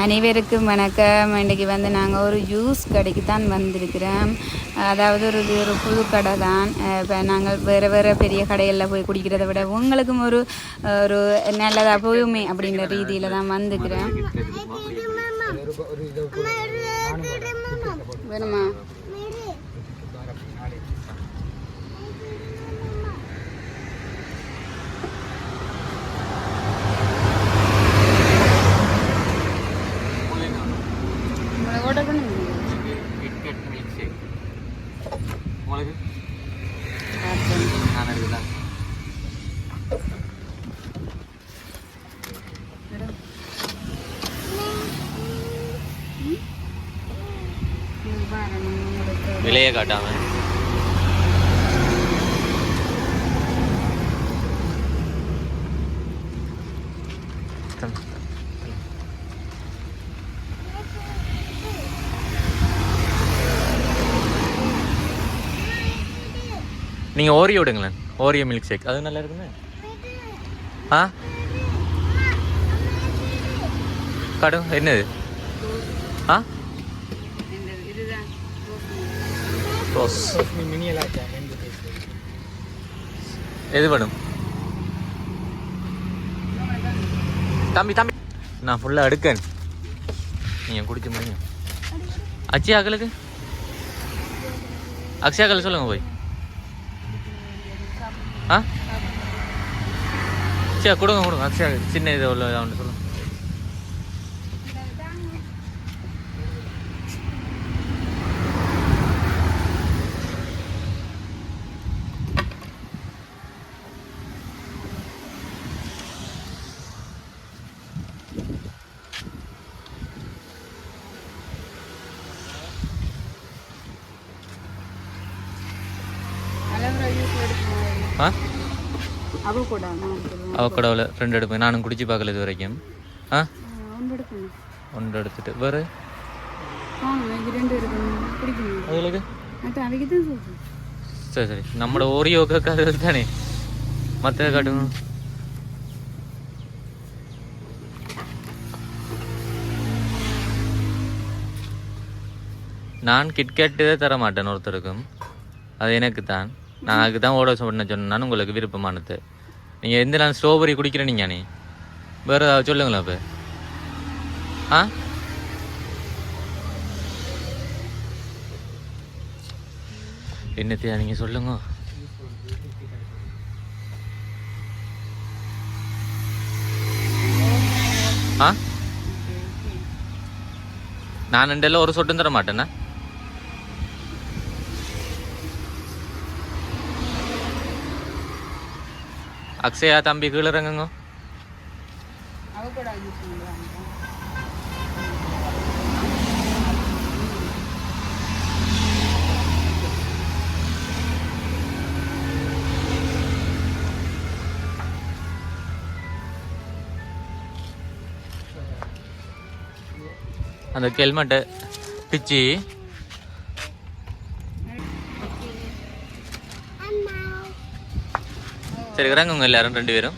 அனைவருக்கும் வணக்கம். இன்றைக்கி வந்து நாங்கள் ஒரு ஜூஸ் கடைக்கு தான் வந்திருக்கிறோம். அதாவது ஒரு இது ஒரு புது கடை தான். இப்போ நாங்கள் வேறு வேறு பெரிய கடைகளில் போய் குடிக்கிறதை விட உங்களுக்கும் ஒரு ஒரு நல்லதாக போயுமே அப்படின்ற ரீதியில் தான் வந்துக்கிறேன் வேணுமா உங்களை order பண்ணுங்க கிட்கட் மில்க் ஷேக் உங்களுக்கு பார்த்தேன். நான் இருக்குதா இது பாருங்க, உங்களுக்கு விலையை காட்டாமல் நீங்கள் ஓரியோ விடுங்களேன். ஓரியோ மில்க் ஷேக் அது நல்லா இருக்குமே. ஆ? கடும். என்னது ஆ இந்த இதுதான் ரோஸ் எது வேணும் தம்பி தம்பி நான் ஃபுல்லாக எடுக்கேன் நீங்கள் குடிச்சு முடியும் அச்சி அகலுக்கு அக்ஷயா அகல் சொல்லுங்க போய் ஆ சரி கொடுங்க கொடுங்க அக்ஷயா சின்ன இது உள்ள அவன்கிட்ட சொல்லுங்க அலோவேரா ஜூஸ் எடுக்கணும் ஆ அவ கூட நான் சொல்லுவேன் அவக்கடவுல ரெண்டு எடுப்பேன். நானும் குடிச்சு பார்க்கல இது வரைக்கும். ஆ? ஒன்று எடுத்துட்டு. வேறு? சரி சரி. நம்மளோட ஓரியோக்கு அது தானே? மற்ற காட்டுங்க நான் கிட்கேட்டு தர மாட்டேன் ஒருத்தருக்கும். அது எனக்கு தான். நான் அதுக்கு தான் ஓட சொன்ன சொன்னேன் உங்களுக்கு விருப்பமானது. நீங்கள் எந்த நான் ஸ்ட்ராபெரி குடிக்கிறேன் நீங்கள் நீ வேறு ஏதாவது சொல்லுங்களேன் இப்போ ஆ? என்னத்தையா நீங்கள் சொல்லுங்க. ஆ? நான் ரெண்டெல்லாம் ஒரு சொட்டும் தர மாட்டேன்னா? அக்ஷயா தம்பி கீழே இறங்குங்க அந்த ஹெல்மெட்டு பிச்சு சரி இறங்குங்க எல்லாரும் ரெண்டு பேரும்.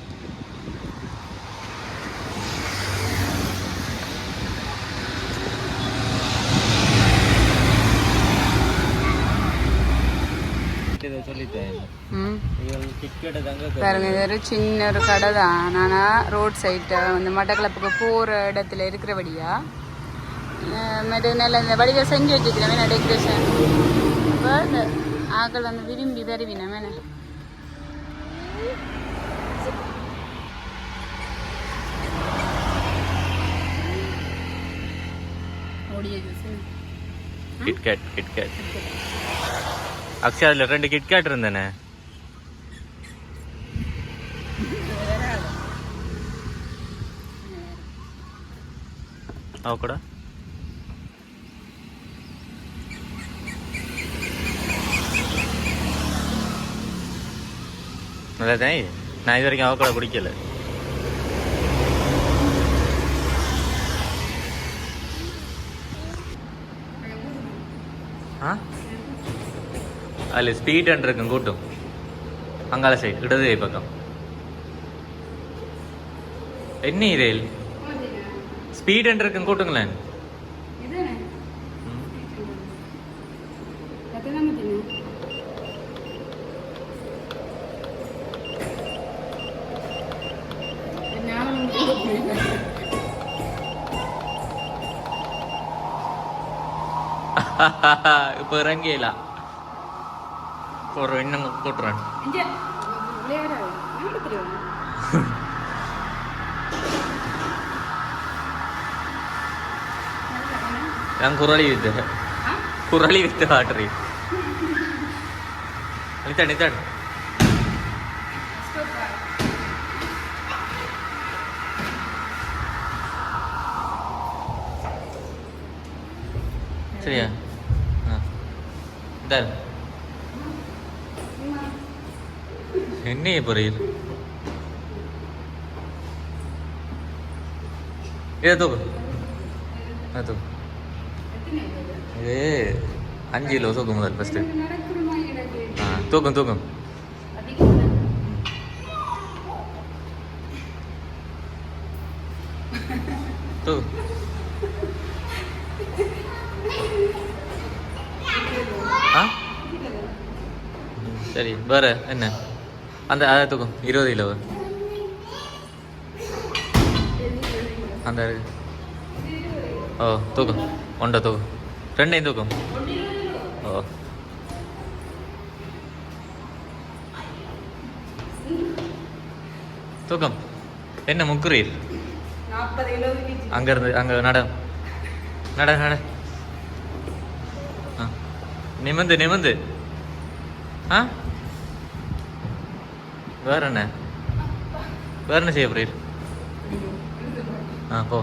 பாருங்க இது ஒரு சின்ன ஒரு கடை தான். ஆனால் ரோட் சைட்டு இந்த மட்டக்களப்புக்கு போகிற இடத்துல இருக்கிறபடியா மற்ற நல்ல இந்த வடிவை செஞ்சு வச்சுக்கிறேன் வேணா டெக்கரேஷன் அப்போ இந்த ஆக்கள் வந்து விரும்பி வருவினா வேணா கிட்கேட் கிட்கேட் அக்ஷயா அதில் ரெண்டு கிட்கேட் இருந்தேனே. அவ கூட? நல்லா தானே நான் இது வரைக்கும் அவ கூட குடிக்கல. ஆ? அதில் ஸ்பீட் இருக்கும் கூட்டம். அங்கால சைடு இடது கை பக்கம். என்ன இதில் ஸ்பீட் இருக்குன்னு கூட்டுங்களேன். இப்போ இறங்கியல ஒரு இன்னும் கூட்டுறேன் நான் குரலி வித்து குரலி வித்து ஆட்ரி அனிதா அனிதா சரியா இதா என்ன பொரியல் இதை தூக்கு தூக்கு இது அஞ்சு கிலோ தூக்கும் முதல் ஃபஸ்ட்டு ஆ தூக்கம் தூக்கம் அதிகம் தூக்கு ஆ ம், சரி வேற என்ன? அந்த அதை தூக்கம் இருபது கிலோ. அந்த ஓ தூக்கம் ஒன்றை தூக்கம் ரெண்டையும் தூக்கம் ஓ. தூக்கம் என்ன முக்குறீர் நாற்பது அங்கே நட. நட நட. நிமிந்து நிமிந்து. ஆ? வேற என்ன வேற என்ன செய்ய போறீர்? ஆ போ.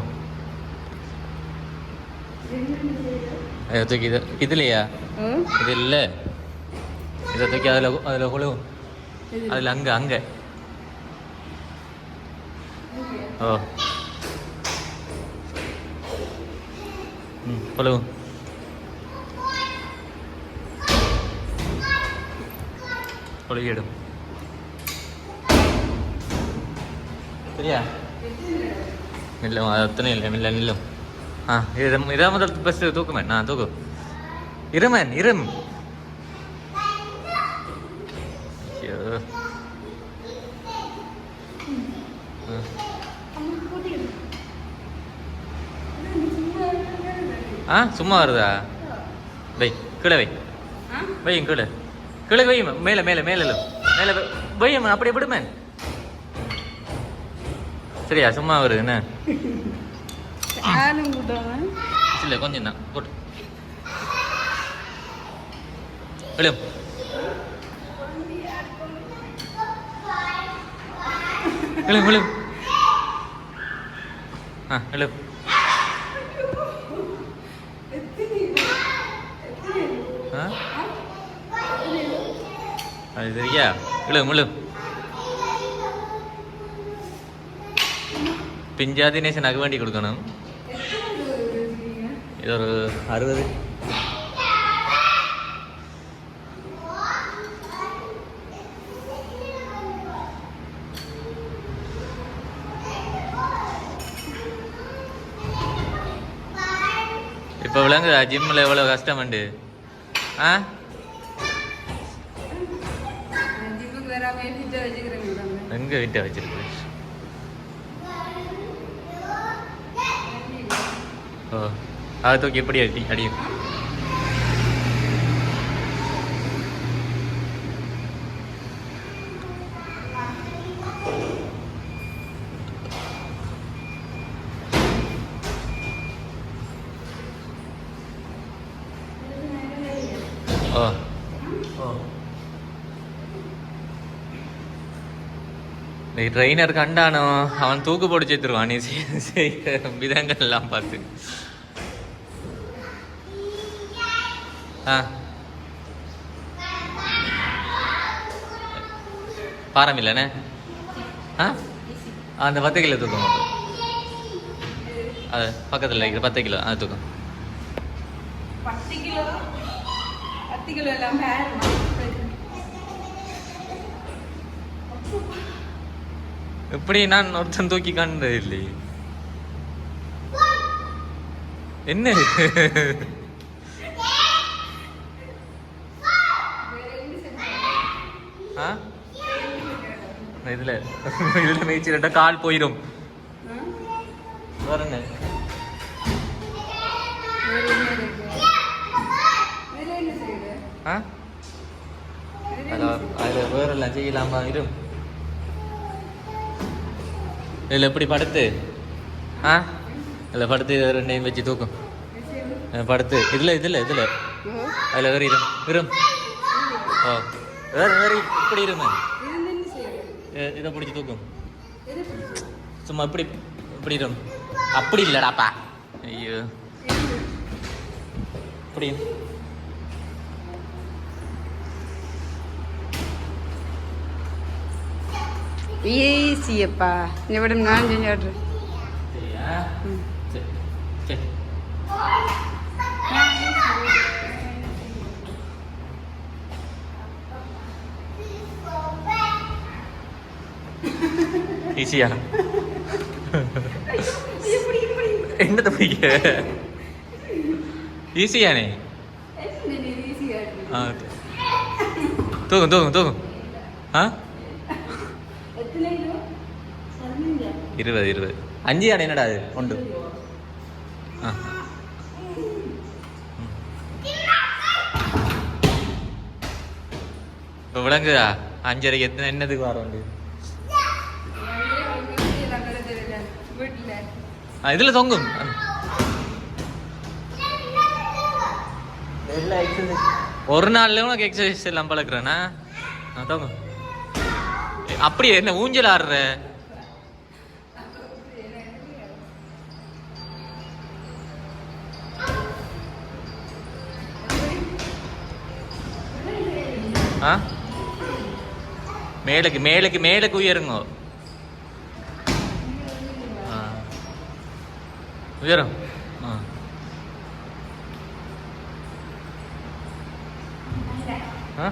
ஐயோ தூக்கி இது இதுலையா? இது இல்ல. இதை தூக்கி அதுல அதுல குழுவும் அதுல அங்க அங்க. ஓ. ம் குழுவும் குழுவிடும் சரியா நில்லும் அத்தனை இல்லை இல்லை நில்லும் ஆ இது இதா முதல் பஸ் தூக்குமேன் ஆ தூக்கு இருமேன் இரும் ஐயோ. ஆ. சும்மா வருதா வை கீழே வை வையும் கீழே கீழே வையும் மேலே மேலே மேலே. மேலே வை. அப்படியே விடுமேன் சரியா? சும்மா வருது என்ன? இல்லை கொஞ்சம் தான். போட்டு. விழும் விழும் விழும் ஆ விழும் ஆ? அது சரியா? விழும் விழும் வேண்டி கொடுக்கணும் இது ஒரு அறுபது இப்போ விளங்குதா ஜிம்மில் எவ்வளோ கஷ்டமண்டு ஆ வராம வீட்டை வச்சுக்கிறேன் எங்கே வீட்டை வச்சிருக்கு ஓ அதை தூக்கி எப்படி அடி அடியும் ஓ ஓ இந்த ட்ரெயினர் கண்டானோ அவன் தூக்கு போட்டு சேர்த்துருவான் நீ செய்ய- விதங்கள் எல்லாம் பார்த்து. ஆ. பாரம் இல்லைண்ணே ஆ? அந்த பத்து கிலோ தூக்கம். அது பக்கத்தில் இருக்கிற பத்து கிலோ அது தூக்கம். பத்து கிலோ பத்து கிலோ எல்லாம் எப்படி நான் ஒருத்தன் தூக்கி கண்டது இல்லையே. என்ன? இதுல இதுல மேய்ச்சிட்டா கால் போயிடும் வேற என்ன? வேற என்ன இருக்கு வேற இதில் எப்படி படுத்து? ஆ? இதில் படுத்து இதை ரெண்டையும் வச்சு தூக்கும். படுத்து. இதில் இதில் இதில். அதில் வேறு இரும் இரும் ஓ. வேறு வேறு இப்படி செய்யுது இதை பிடிச்சி தூக்கும். சும்மா இப்படி இப்படி இரும் அப்படி இல்லடாப்பா. ஐயோ. இப்படி. ஈஸியப்பா இந்த விட நான் செஞ்சு விட்றேன் சரியா? சரி சரி. ஈஸியா? என்னத்தை பிடிக்க? ஈஸியானே ஆ தூக்கும் தூக்கும் தூக்கும் ஆ? இருபது இருபது. அஞ்சு யானை என்னடா அது? ஆ. இப்போ விளங்குதா அஞ்சரைக்கு எத்தனை என்னதுக்கு வர ஆ இதில் தொங்கும். ஒரு நாள்ல உனக்கு எக்ஸசைஸ் எல்லாம் பழக்கிறேன்னா தொங்கும். அப்படியே என்ன ஊஞ்சல் ஆடுற? ஆ? மேலுக்கு மேலுக்கு மேலுக்கு உயருங்க. ஆ. உயரும். ஆ. ஆ?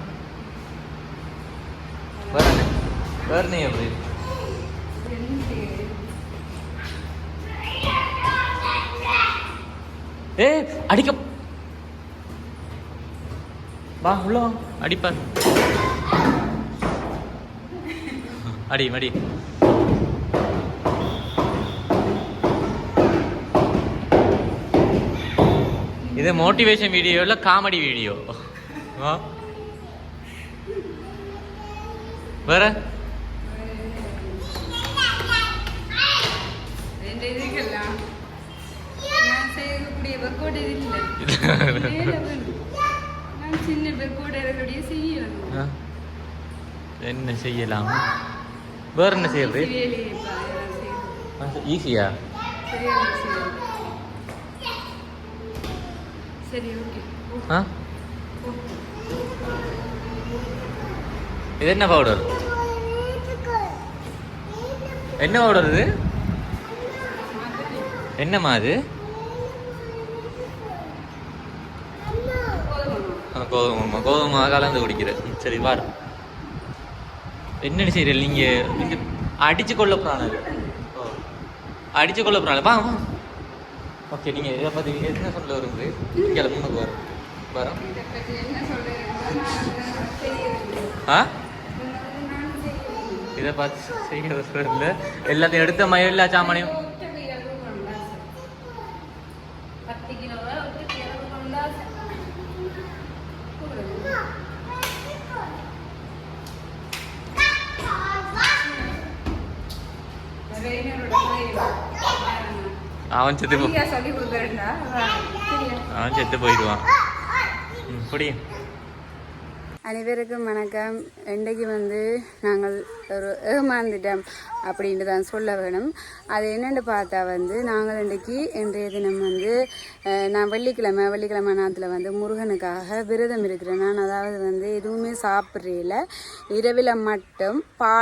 வேற என்ன? எப்படி ஏ அடிக்க. வா உள்ள வா. அடிப்பார். அடி மடி இது மோட்டிவேஷன் வீடியோ இல்ல காமெடி வீடியோ வேற. என்ன செய்யலாம்? வேற என்ன செய்யறது. ஈஸியா? ஆ? இது என்ன பவுடர் என்ன பவுடர் இது? என்னம்மா அது? கோதுமை கோதுமை கலந்து குடிக்கிறேன். ம், சரி பாரு. என்னடி சீரியல் நீங்க நீங்கள் அடிச்சு கொள்ள போறானு. ஓ. அடிச்சு கொள்ள போறானு. வா வா. ஓகே நீங்க இதை பத்தி என்ன சொல்ல வருது இங்கே முன்னுக்கு வரும். ஆ? இதை பார்த்து செய்யறது இல்லை. எல்லாத்தையும் எடுத்த மயிலா சாமானியம் சாமானையும் அவன் செத்து போ அவன் செத்து போயிடுவான் ம், புடி அனைவருக்கும் வணக்கம் இன்றைக்கு வந்து நாங்கள் ஒரு ஏமாந்துட்டோம் அப்படின்ட்டு தான் சொல்ல வேணும். அது என்னென்னு பார்த்தா வந்து நாங்கள் இன்றைக்கு இன்றைய தினம் வந்து நான் வெள்ளிக்கிழமை வெள்ளிக்கிழமை நேரத்தில் வந்து முருகனுக்காக விரதம் இருக்கிறேன். நான் அதாவது வந்து எதுவுமே சாப்பிட்றல இரவில் மட்டும் பா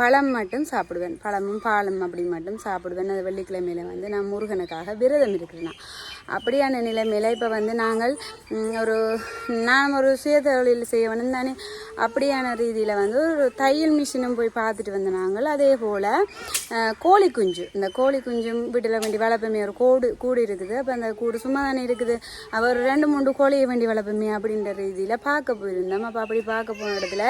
பழம் மட்டும் சாப்பிடுவேன். பழமும் பாலும் அப்படி மட்டும் சாப்பிடுவேன். அது வெள்ளிக்கிழமையில் வந்து நான் முருகனுக்காக விரதம் இருக்கிறேன். அப்படியான நிலைமையில் இப்போ வந்து நாங்கள் ஒரு நான் ஒரு சுயதொழில் செய்ய வேணும் தானே. அப்படியான ரீதியில் வந்து ஒரு தையல் மிஷினும் போய் பார்த்துட்டு வந்த நாங்கள் அதே போல் கோழி குஞ்சு. இந்த கோழி குஞ்சும் வீட்டில் வேண்டி வளர்ப்பமே ஒரு கூடு கூடு இருக்குது. அப்போ அந்த கூடு சும்மா தானே இருக்குது அவர் ரெண்டு மூணு கோழியை வேண்டி வளர்ப்பமே அப்படின்ற ரீதியில் பார்க்க போயிருந்தோம். அப்போ அப்படி பார்க்க போன இடத்துல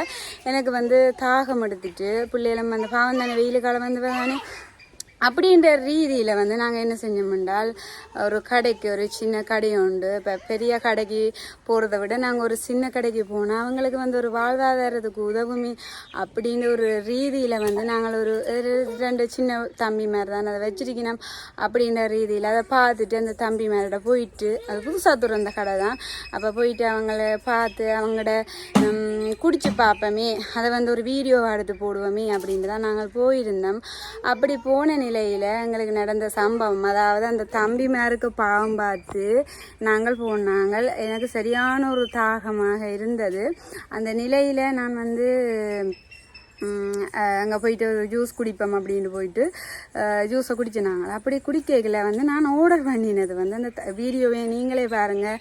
எனக்கு வந்து தாகம் எடுத்துட்டு பிள்ளைகளும் அந்த பாவம் தானே வெயில் காலம் வந்து தானே அப்படின்ற ரீதியில் வந்து நாங்கள் என்ன செஞ்சோம் என்றால் ஒரு கடைக்கு ஒரு சின்ன கடை உண்டு. இப்போ பெரிய கடைக்கு போகிறத விட நாங்கள் ஒரு சின்ன கடைக்கு போனால் அவங்களுக்கு வந்து ஒரு வாழ்வாதாரத்துக்கு உதவுமே அப்படின்ற ஒரு ரீதியில் வந்து நாங்கள் ஒரு ஒரு ரெண்டு சின்ன தம்பி மாதிரி தான் அதை வச்சிருக்கணும் அப்படின்ற ரீதியில் அதை பார்த்துட்டு அந்த தம்பி மேலோட போயிட்டு அது புதுசாக துறந்த கடை தான் அப்போ போயிட்டு அவங்கள பார்த்து அவங்களோட குடிச்சு பார்ப்போமே அதை வந்து ஒரு வீடியோ எடுத்து போடுவோமே அப்படின்ட்டு தான் நாங்கள் போயிருந்தோம். அப்படி போன நிலையில் எங்களுக்கு நடந்த சம்பவம் அதாவது அந்த தம்பி மேருக்கு பாவம் பார்த்து நாங்கள் போனாங்கள். எனக்கு சரியான ஒரு தாகமாக இருந்தது. அந்த நிலையில் நான் வந்து அங்கே போயிட்டு ஜூஸ் குடிப்போம் அப்படின்னு போயிட்டு ஜூஸை குடிச்சு அப்படி குடிக்கல வந்து நான் ஆர்டர் பண்ணினது வந்து அந்த த- வீடியோவை நீங்களே பாருங்கள்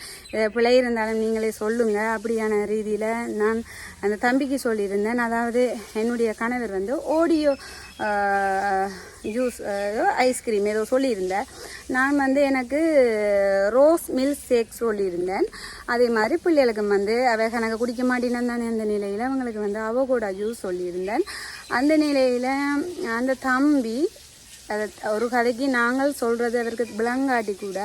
பிழை இருந்தாலும் நீங்களே சொல்லுங்கள் அப்படியான ரீதியில் நான் அந்த தம்பிக்கு சொல்லியிருந்தேன். அதாவது என்னுடைய கணவர் வந்து ஆடியோ ஜூஸ் ஏதோ ஐஸ்கிரீம் ஏதோ சொல்லியிருந்தேன். நான் வந்து எனக்கு ரோஸ் மில்க் ஷேக் சொல்லியிருந்தேன். அதே மாதிரி பிள்ளைகளுக்கு வந்து அவ கணக்கு குடிக்க மாட்டேன்னு தானே அந்த நிலையில் அவங்களுக்கு வந்து அவகோடா ஜூஸ் சொல்லியிருந்தேன். அந்த நிலையில் அந்த தம்பி அதை ஒரு கதைக்கு நாங்கள் சொல்கிறது அதற்கு விளங்காட்டி கூட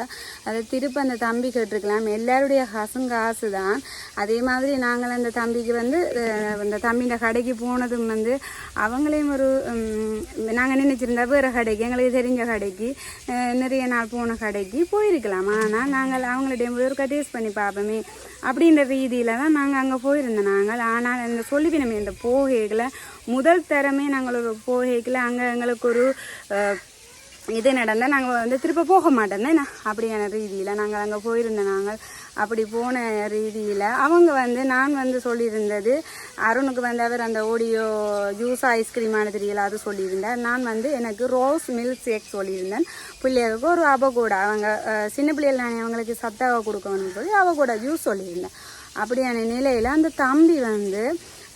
அதை திருப்ப அந்த தம்பி கேட்டிருக்கலாம். எல்லாருடைய காசும் காசு தான் அதே மாதிரி நாங்கள் அந்த தம்பிக்கு வந்து அந்த தம்பியின் கடைக்கு போனதும் வந்து அவங்களையும் ஒரு நாங்கள் நினச்சிருந்தா வேறு கடைக்கு எங்களுக்கு தெரிஞ்ச கடைக்கு நிறைய நாள் போன கடைக்கு போயிருக்கலாம். ஆனால் நாங்கள் அவங்கள்ட்ட போய் ஒரு டேஸ்ட் பண்ணி பார்ப்போமே அப்படின்ற ரீதியில் தான் நாங்கள் அங்கே போயிருந்தோம். நாங்கள் ஆனால் அந்த சொல்லிவினமே இந்த போகைகளை முதல் தரமே நாங்கள் ஒரு அங்கே எங்களுக்கு ஒரு இது நடந்தால் நாங்கள் வந்து திரும்ப போக மாட்டோம். தானே அப்படியான ரீதியில் நாங்கள் அங்கே போயிருந்தோம் நாங்கள். அப்படி போன ரீதியில் அவங்க வந்து நான் வந்து சொல்லியிருந்தது அருணுக்கு வந்து அவர் அந்த ஓடியோ ஜூஸ் ஐஸ்கிரீமான தெரியல அது சொல்லியிருந்தேன் நான் வந்து எனக்கு ரோஸ் மில்க் ஷேக் சொல்லியிருந்தேன். பிள்ளைகளுக்கு ஒரு அவகோடா அவங்க சின்ன பிள்ளைகள் நான் அவங்களுக்கு சத்தாக கொடுக்கணும்னு சொல்லி அவகோடா ஜூஸ் சொல்லியிருந்தேன். அப்படியான நிலையில் அந்த தம்பி வந்து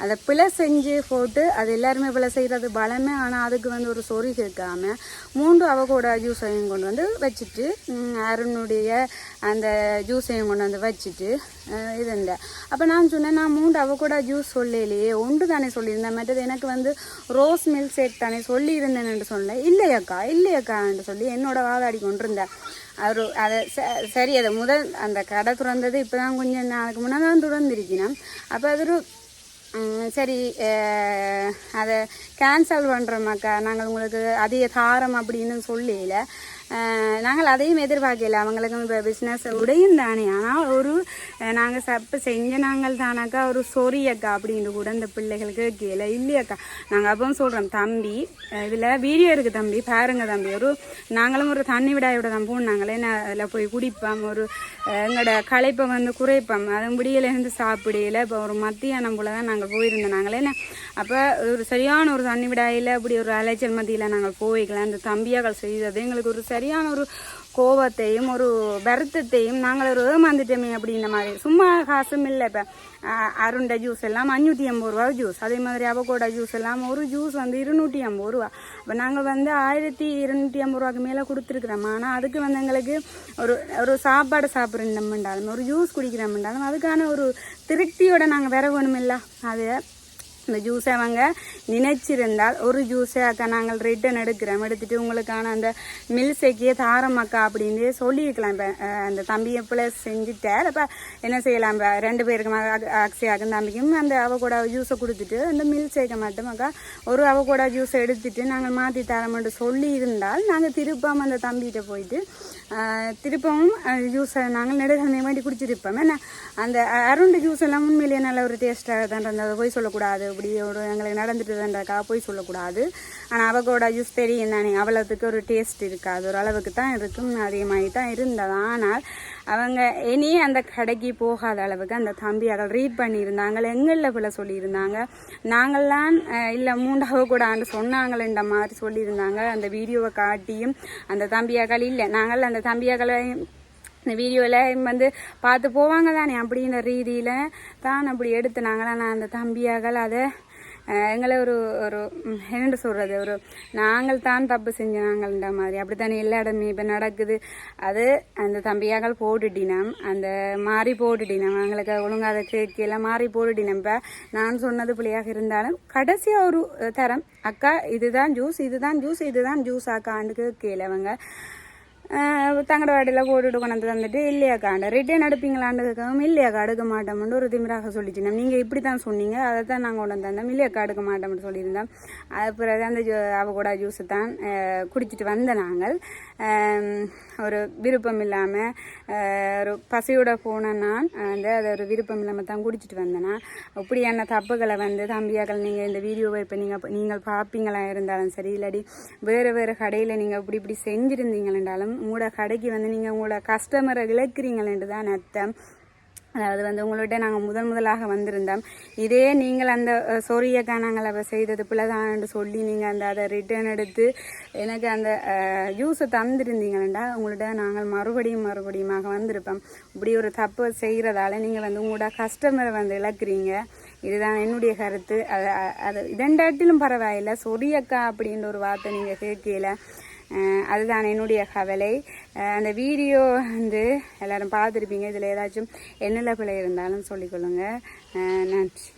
அதை பிழை செஞ்சு போட்டு அது எல்லாருமே பிழை செய்கிறது பலமே ஆனால் அதுக்கு வந்து ஒரு சொறி கேட்காம மூன்று அவகோடா ஜூஸையும் கொண்டு வந்து வச்சுட்டு அருணுடைய அந்த ஜூஸையும் கொண்டு வந்து வச்சுட்டு இது இந்த. அப்போ நான் சொன்னேன் நான் மூன்று அவகோடா ஜூஸ் சொல்லலையே ஒன்று தானே சொல்லியிருந்தேன். மற்றது எனக்கு வந்து ரோஸ் மில்க் ஷேக் தானே சொல்லியிருந்தேன்னு சொல்ல இல்லையக்கா இல்லையக்கான்னு சொல்லி என்னோட வாதாடி கொண்டிருந்தேன் அவர் அதை ச- சரி அதை முதல் அந்த கடை திறந்தது இப்போ தான் கொஞ்சம் நாளுக்கு முன்னாடி தான் திறந்திருக்கணும் அப்போ அது ஒரு சரி அதை கேன்சல் பண்ணுறோமாக்கா நாங்கள் உங்களுக்கு அதிக தாரம் அப்படின்னு சொல்லல. நாங்கள் அதையும் எதிர்பார்க்கல. அவங்களுக்கு இப்போ பிஸ்னஸ் உடையும் தானே. ஆனால் ஒரு நாங்கள் சப்பு செஞ்ச நாங்கள் தானாக்கா ஒரு சொரியக்கா அப்படின்னு கூட இந்த பிள்ளைகளுக்கு கேட்கல இல்லையாக்கா நாங்கள் அப்பவும் சொல்கிறோம் தம்பி இதில் வீடியோ இருக்குது தம்பி பாருங்க தம்பி ஒரு நாங்களும் ஒரு தண்ணி விடாயோட தான் போனாங்களே நான் அதில் போய் குடிப்போம் ஒரு எங்களோட களைப்பை வந்து குறைப்போம் அது முடியலேருந்து சாப்பிடையில இப்போ ஒரு மத்தியானம் போல தான் நாங்கள் போயிருந்தோம் நாங்களே என்ன அப்போ ஒரு சரியான ஒரு தண்ணி விடாயில் அப்படி ஒரு அலைச்சல் மத்தியில் நாங்கள் போய்க்கலாம் அந்த தம்பியாக்கள் செய்தது எங்களுக்கு ஒரு சரியான ஒரு கோபத்தையும் ஒரு வருத்தத்தையும் நாங்கள் ஒரு ஏமாந்துட்டோமே அப்படின்ற மாதிரி. சும்மா காசும் இல்லை இப்போ. அருண்டை ஜூஸ் எல்லாம் அஞ்சூற்றி ஐம்பது ரூபா ஜூஸ் அதே மாதிரி அவகோடா ஜூஸ் எல்லாம் ஒரு ஜூஸ் வந்து இருநூற்றி ஐம்பது ரூபா. இப்போ நாங்கள் வந்து ஆயிரத்தி இருநூற்றி ஐம்பது ரூபாய்க்கு மேலே கொடுத்துருக்குறோம். ஆனால் அதுக்கு வந்து எங்களுக்கு ஒரு ஒரு சாப்பாடு சாப்பிட்றோம்ண்டாலும் ஒரு ஜூஸ் குடிக்கிறோம்ண்டாலும் அதுக்கான ஒரு திருப்தியோட நாங்கள் வர வேணுமில்ல அது இந்த ஜூஸை அவங்க நினைச்சிருந்தால் ஒரு ஜூஸை அக்கா நாங்கள் ரிட்டன் எடுக்கிறோம். எடுத்துட்டு உங்களுக்கான அந்த மில்சேக்கியே தாரமக்கா அப்படின்னு சொல்லியிருக்கலாம். இப்போ அந்த தம்பியை பிள்ளை செஞ்சுட்டார். அப்போ என்ன செய்யலாம்? இப்போ ரெண்டு பேருக்கும் அக்ஷயாக்கும் தம்பிக்கும் அந்த அவகோடா ஜூஸை கொடுத்துட்டு அந்த மில்சேக்கை மட்டும் அக்கா ஒரு அவகோடா ஜூஸை எடுத்துட்டு நாங்கள் மாற்றி தரமென்று சொல்லி இருந்தால் நாங்கள் திருப்பம் அந்த தம்பிகிட்ட போயிட்டு திருப்பவும் ஜூஸை நாங்கள் நெடுகிழமை வேண்டி குடிச்சிருப்போம் என்ன? அந்த அருண்டு ஜூஸ் எல்லாம் உண்மையிலேயே நல்ல ஒரு டேஸ்ட்டாக தான் இருந்தது. போய் சொல்லக்கூடாது. அப்படி ஒரு எங்களுக்கு நடந்துட்டு தான்டாக்கா போய் சொல்லக்கூடாது. ஆனால் அவகோட ஜூஸ் தெரியும் தானே. அவ்வளோத்துக்கு ஒரு டேஸ்ட் இருக்காது. ஒரு அளவுக்கு தான் இருக்கும். அதே மாதிரி தான் இருந்தது. ஆனால் அவங்க இனி அந்த கடைக்கு போகாத அளவுக்கு அந்த தம்பியார்கள் ரீட் பண்ணியிருந்தாங்க. எங்களில் போல சொல்லியிருந்தாங்க. நாங்கள்லாம் இல்லை மூண்டாவது கூட ஆண்டு சொன்னாங்களேன்ற மாதிரி சொல்லியிருந்தாங்க. அந்த வீடியோவை காட்டியும் அந்த தம்பியாக்கள் இல்லை. நாங்கள் அந்த தம்பியாக்களை இந்த வீடியோவில் வந்து பார்த்து போவாங்க தானே? அப்படின்ற ரீதியில் தான் அப்படி எடுத்து நாங்களாம் நான் அந்த தம்பியாகள் அதை எங்களை ஒரு ஒரு என்ன என்னென்று சொல்கிறது ஒரு நாங்கள் தான் தப்பு செஞ்சாங்கன்ற மாதிரி. அப்படித்தானே எல்லா இடமே இப்போ நடக்குது. அது அந்த தம்பியாக்கள் போட்டுட்டினோம். அந்த மாறி போட்டுட்டினோம். எங்களுக்கு ஒழுங்காக அதை கேட்கல மாறி போட்டுட்டினோம். இப்போ நான் சொன்னது பிள்ளையாக இருந்தாலும் கடைசியாக ஒரு தரம் அக்கா இதுதான் ஜூஸ் இதுதான் ஜூஸ் இதுதான் ஜூஸ் அக்கான்னு கேட்கல அவங்க. தங்கட வாடியில் போட்டுட்டு கொண்டு தந்துட்டு இல்லையாக்காண்ட ரிட்டர்ன் எடுப்பீங்களான்னு கேட்கவும் இல்லையாக்கா எடுக்க மாட்டோம்னு ஒரு திமிராக சொல்லிச்சினோம் நீங்கள் இப்படி தான் சொன்னீங்க அதை தான் நாங்கள் கொண்டு வந்தோம் இல்லையாக்கா எடுக்க மாட்டோம்னு சொல்லியிருந்தோம் அது பிறகு அந்த ஜூ அவ கூட ஜூஸை தான் குடிச்சிட்டு வந்த நாங்கள் ஒரு விருப்பம் இல்லாமல் ஒரு பசியோட போன நான் வந்து அதை ஒரு விருப்பம் இல்லாமல் தான் குடிச்சிட்டு வந்தேன் நான். அப்படியான தப்புகளை வந்து தம்பியாக்கள் நீங்கள் இந்த வீடியோவை இப்போ நீங்கள் நீங்கள் பார்ப்பீங்களா இருந்தாலும் சரி இல்லாடி வேறு வேறு கடையில் நீங்கள் இப்படி இப்படி செஞ்சுருந்தீங்களென்றாலும் உங்களோட கடைக்கு வந்து நீங்கள் உங்களோட கஸ்டமரை இழக்கிறீங்களென்று தான் அர்த்தம். அதாவது வந்து உங்கள்கிட்ட நாங்கள் முதன் முதலாக வந்திருந்தோம். இதே நீங்கள் அந்த சொரியக்கா நாங்கள் அவ செய்தது பிள்ளைதான்னு சொல்லி நீங்கள் அந்த அதை ரிட்டர்ன் எடுத்து எனக்கு அந்த ஜூஸை தந்திருந்தீங்கன்னா உங்கள்கிட்ட நாங்கள் மறுபடியும் மறுபடியுமாக வந்திருப்போம். இப்படி ஒரு தப்பு செய்கிறதால நீங்கள் வந்து உங்களோட கஸ்டமரை வந்து இழக்கிறீங்க. இதுதான் என்னுடைய கருத்து. அது அது இதண்டாட்டிலும் பரவாயில்லை. சொரியக்கா அப்படின்ற ஒரு வார்த்தை நீங்கள் கேட்கல. அதுதான் என்னுடைய கவலை. அந்த வீடியோ வந்து எல்லாரும் பார்த்துருப்பீங்க. இதில் ஏதாச்சும் என்னென்ன பிள்ளை இருந்தாலும் சொல்லிக்கொள்ளுங்க நன்றி.